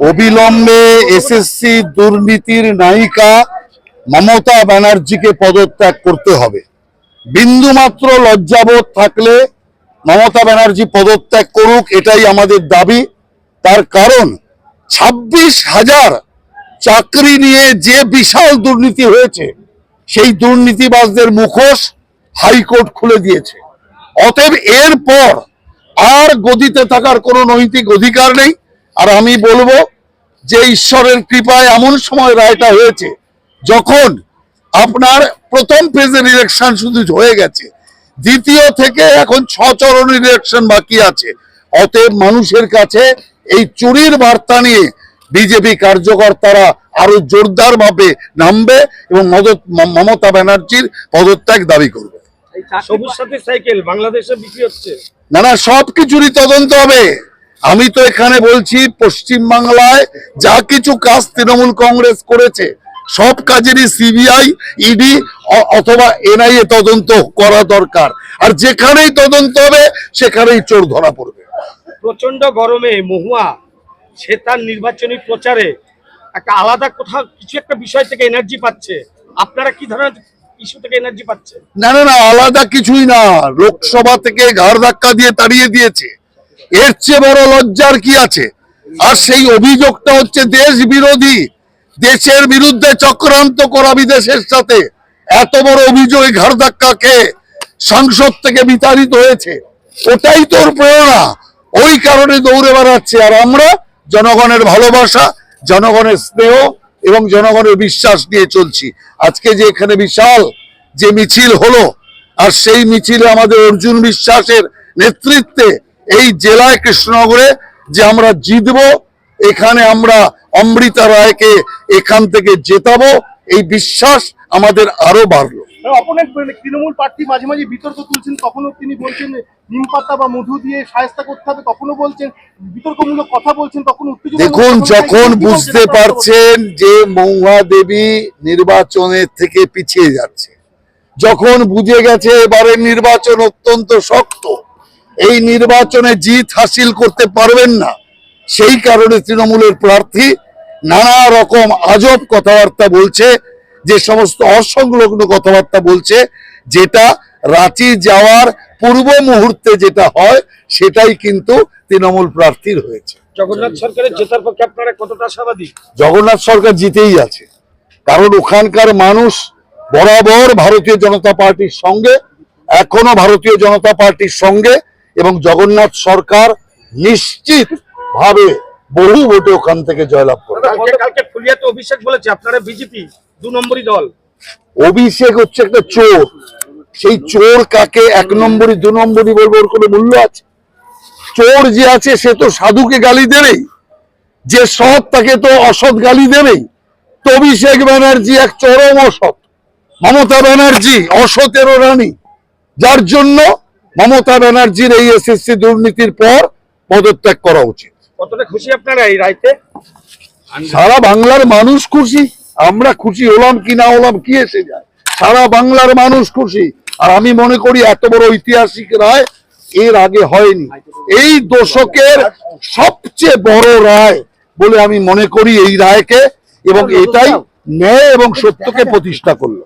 অবিলম্বে এসএসসি দুর্নীতির নায়িকা মমতা ব্যানার্জিকে পদত্যাগ করতে হবে। বিন্দুমাত্র লজ্জাবোধ থাকলে মমতা ব্যানার্জি পদত্যাগ করুক এটাই আমাদের দাবি। তার কারণ ছাব্বিশ হাজার চাকরি নিয়ে যে বিশাল দুর্নীতি হয়েছে, সেই দুর্নীতিবাজদের মুখোশ হাইকোর্ট খুলে দিয়েছে। অতএব এরপর আর গদিতে থাকার কোনো নৈতিক অধিকার নেই। আর আমি বলব যে ঈশ্বরের কৃপায় এমন সময় রায়টা হয়েছে যখন আপনার প্রথম ফেজের ইলেকশন শুধু হয়ে গেছে দ্বিতীয় থেকে এখন ছ চরণের ইলেকশন বাকি আছে। অতএব মানুষের কাছে এই চুরির বার্তা নিয়ে বিজেপি কার্যকর্তারা আরও জোরদার ভাবে নামবে এবং মদত- মমতা ব্যানার্জির পদত্যাগ দাবি করবে। সবুজ সাথী সাইকেল বাংলাদেশে বিক্রি হচ্ছে। না না সব কিছুরই তদন্ত হবে। আমি তো এখানে বলছি পশ্চিম বাংলায় যা কিছু কাজ তৃণমূল কংগ্রেস করেছে সব কাজেরই সিবিআই ইডি অথবা এনআইএ তদন্ত করা দরকার। আর যেখানেই তদন্ত হবে সেখানেই চোর ধরা পড়বে। প্রচণ্ড গরমে মহুয়া সে তার নির্বাচনী প্রচারে একটা আলাদা কোথাও কিছু একটা বিষয় থেকে এনার্জি পাচ্ছে। আপনারা কি ধরনের ইস্যু থেকে এনার্জি পাচ্ছেন? না না না আলাদা কিছুই না। লোকসভা থেকে ঘাড় ধাক্কা দিয়ে তাড়িয়ে দিয়েছে। এর চেয়ে বড় লজ্জার কি আছে? আর সেই অভিযোগটা হচ্ছে দেশ বিরোধী। দেশের বিরুদ্ধে চক্রান্ত করা বিদেশের সাথে। এত বড় অভিযোগ ঘাড় ধাক্কা খেয়ে সংসদ থেকে বিতাড়িত হয়েছে? ওটাই তোর প্রেরণা। ওই কারণে দৌড়ে বেড়াচ্ছে। আর আমরা জনগণের ভালোবাসা, জনগণের স্নেহ এবং জনগণের বিশ্বাস নিয়ে চলছি। আজকে যে এখানে বিশাল যে মিছিল হলো, আর সেই মিছিলে আমাদের অর্জুন বিশ্বাসের নেতৃত্বে এই জেলায় কৃষ্ণনগরে যে আমরা জিতবো এখানে আমরা অমৃতা রায়কে এখান থেকে জেতাবো এই বিশ্বাস আমাদের আরও বাড়লো। তৃণমূল প্রার্থী মাঝে মাঝে বিতর্ক তুলছেন তখনও তিনি বলছেন নিম পাতা বা মধু দিয়ে সায়স্তা করতে হবে তখনও বলছেন বিতর্কমূলক কথা বলছেন তখন দেখুন যখন বুঝতে পারছেন যে মৌহা দেবী নির্বাচনের থেকে পিছিয়ে যাচ্ছে যখন বুঝে গেছে এবারের নির্বাচন অত্যন্ত শক্ত এই নির্বাচনে জিত হাসিল করতে পারবেন না। সেই কারণে তৃণমূলের প্রার্থী নানা রকম আজব কথাবার্তা বলছে যে সমস্ত অসংলগ্ন কথাবার্তা বলছে যেটা রাঁচি যাওয়ার পূর্ব মুহূর্তে যেটা হয় সেটাই কিন্তু তৃণমূল প্রার্থীর হয়েছে। জগন্নাথ সরকারের জেতার পক্ষে আপনারা কতটা আশাবাদী? জগন্নাথ সরকার জিতেই আছে। কারণ ওখানকার মানুষ বরাবর ভারতীয় জনতা পার্টির সঙ্গে এখনও ভারতীয় জনতা পার্টির সঙ্গে এবং জগন্নাথ সরকার নিশ্চিত ভাবে বহু ভোটে ওখান থেকে জয়লাভ করবে। কালকে কালকে ফুলিয়াতে অভিষেক বলেছে আপনারা বিজেপি দু নম্বরই দল। অভিষেক হচ্ছে একটা চোর। সেই চোর কাকে এক নম্বরই দু নম্বরই বলব ওর কোনো মূল্য আছে? চোর যে আছে সে তো সাধুকে গালি দেবেই। যে সৎ তাকে তো অসৎ গালি দেবেই। তো অভিষেক ব্যানার্জি এক চরম অসৎ। মমতা ব্যানার্জি অসতেরও রানী। যার জন্য মমতা ব্যানার্জির এই এসএসসি দুর্নীতির পর পদত্যাগ করা উচিত। কতটা খুশি আপনারা এই রাইতে? সারা বাংলার মানুষ খুশি আমরা খুশি হলাম কি না হলাম কি এসে যায়? সারা বাংলার মানুষ খুশি আর আমি মনে করি এত বড় ঐতিহাসিক রায় এর আগে হয়নি। এই দশকের সবচেয়ে বড় রায় বলে আমি মনে করি এই রায়কে এবং এটাই ন্যায় এবং সত্যকে প্রতিষ্ঠা করল।